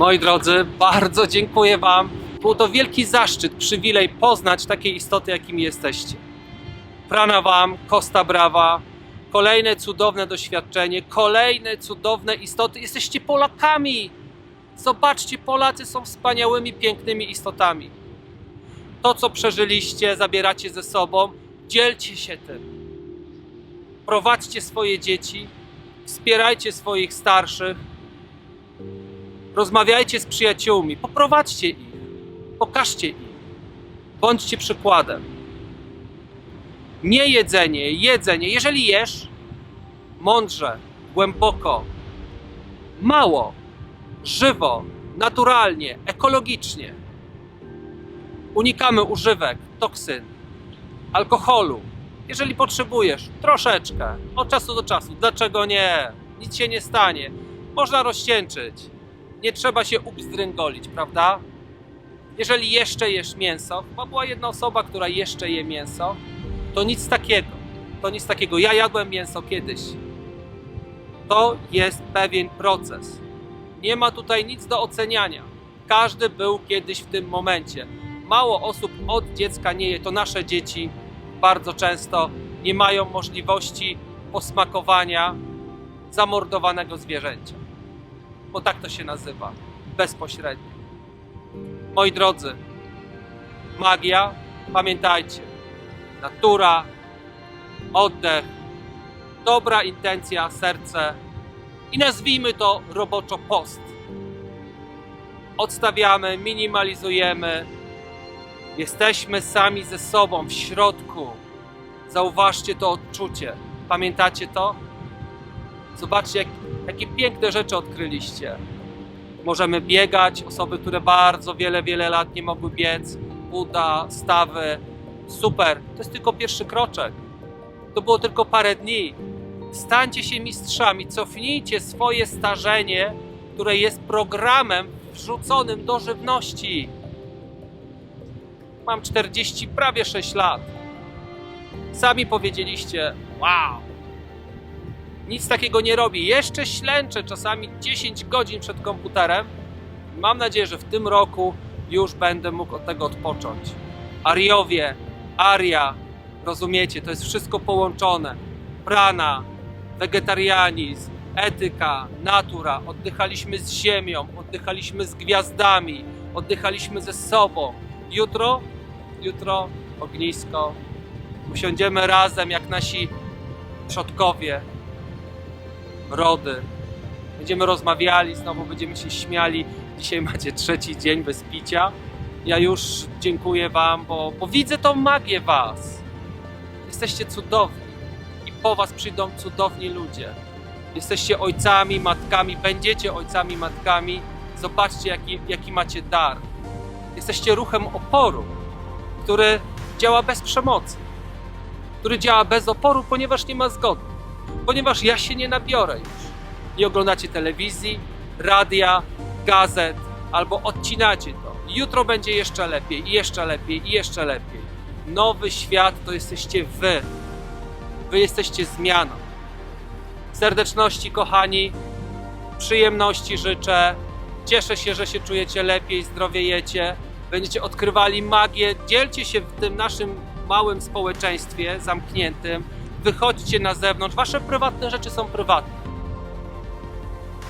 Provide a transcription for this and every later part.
Moi drodzy, bardzo dziękuję Wam. Był to wielki zaszczyt, przywilej poznać takie istoty, jakimi jesteście. Prana Wam, Costa Brawa, kolejne cudowne doświadczenie, kolejne cudowne istoty. Jesteście Polakami! Zobaczcie, Polacy są wspaniałymi, pięknymi istotami. To, co przeżyliście, zabieracie ze sobą, dzielcie się tym. Prowadźcie swoje dzieci, wspierajcie swoich starszych, rozmawiajcie z przyjaciółmi, poprowadźcie ich, pokażcie im, bądźcie przykładem. Nie jedzenie, jedzenie. Jeżeli jesz, mądrze, głęboko, mało, żywo, naturalnie, ekologicznie. Unikamy używek, toksyn, alkoholu. Jeżeli potrzebujesz, troszeczkę, od czasu do czasu. Dlaczego nie? Nic się nie stanie. Można rozcieńczyć. Nie trzeba się ubzdręgolić, prawda? Jeżeli jeszcze jesz mięso, bo była jedna osoba, która jeszcze je mięso, to nic takiego. To nic takiego. Ja jadłem mięso kiedyś. To jest pewien proces. Nie ma tutaj nic do oceniania. Każdy był kiedyś w tym momencie. Mało osób od dziecka nie je. To nasze dzieci bardzo często nie mają możliwości posmakowania zamordowanego zwierzęcia. Bo tak to się nazywa. Bezpośrednio. Moi drodzy, magia, pamiętajcie, natura, oddech, dobra intencja, serce i nazwijmy to roboczo post. Odstawiamy, minimalizujemy, jesteśmy sami ze sobą w środku. Zauważcie to odczucie. Pamiętacie to? Zobaczcie, jak, jakie piękne rzeczy odkryliście. Możemy biegać, osoby, które bardzo wiele, wiele lat nie mogły biec, uda, stawy. Super, to jest tylko pierwszy kroczek. To było tylko parę dni. Stańcie się mistrzami, cofnijcie swoje starzenie, które jest programem wrzuconym do żywności. Mam 40, prawie 6 lat. Sami powiedzieliście, wow, nic takiego nie robię. Jeszcze ślęczę czasami 10 godzin przed komputerem. Mam nadzieję, że w tym roku już będę mógł od tego odpocząć. Ariowie, Aria, rozumiecie, to jest wszystko połączone. Prana, wegetarianizm, etyka, natura. Oddychaliśmy z ziemią, oddychaliśmy z gwiazdami, oddychaliśmy ze sobą. Jutro, jutro ognisko. Usiądziemy razem jak nasi przodkowie, rody. Będziemy rozmawiali, znowu będziemy się śmiali. Dzisiaj macie trzeci dzień bez picia. Ja już dziękuję Wam, bo, bo widzę tą magię Was. Jesteście cudowni i po Was przyjdą cudowni ludzie. Jesteście ojcami, matkami, będziecie ojcami, matkami. Zobaczcie, jaki, jaki macie dar. Jesteście ruchem oporu, który działa bez przemocy, który działa bez oporu, ponieważ nie ma zgody ponieważ ja się nie nabiorę już. Nie oglądacie telewizji, radia, gazet, albo odcinacie to. Jutro będzie jeszcze lepiej, i jeszcze lepiej, i jeszcze lepiej. Nowy świat to jesteście wy. Wy jesteście zmianą. Serdeczności, kochani, przyjemności życzę. Cieszę się, że się czujecie lepiej, zdrowiejecie. Będziecie odkrywali magię. Dzielcie się w tym naszym małym społeczeństwie zamkniętym wychodźcie na zewnątrz. Wasze prywatne rzeczy są prywatne.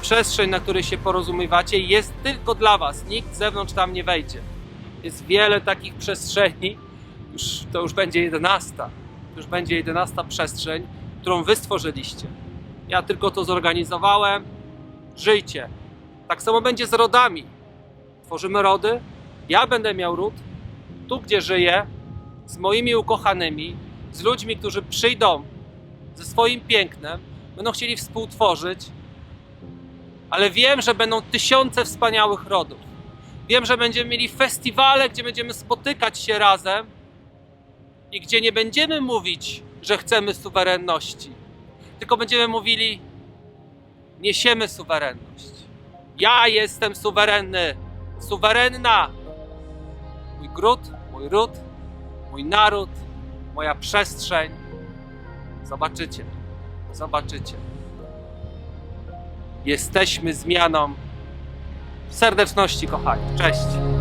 Przestrzeń, na której się porozumiewacie, jest tylko dla Was. Nikt z zewnątrz tam nie wejdzie. Jest wiele takich przestrzeni. Już, to już będzie jedenasta. Już będzie jedenasta przestrzeń, którą Wy stworzyliście. Ja tylko to zorganizowałem. Żyjcie. Tak samo będzie z rodami. Tworzymy rody. Ja będę miał ród. Tu, gdzie żyję, z moimi ukochanymi, z ludźmi, którzy przyjdą ze swoim pięknem, będą chcieli współtworzyć, ale wiem, że będą tysiące wspaniałych rodów. Wiem, że będziemy mieli festiwale, gdzie będziemy spotykać się razem i gdzie nie będziemy mówić, że chcemy suwerenności, tylko będziemy mówili, niesiemy suwerenność. Ja jestem suwerenny, suwerenna. Mój gród, mój ród, mój naród, moja przestrzeń. Zobaczycie, zobaczycie. Jesteśmy zmianą. Serdeczności, kochani. Cześć.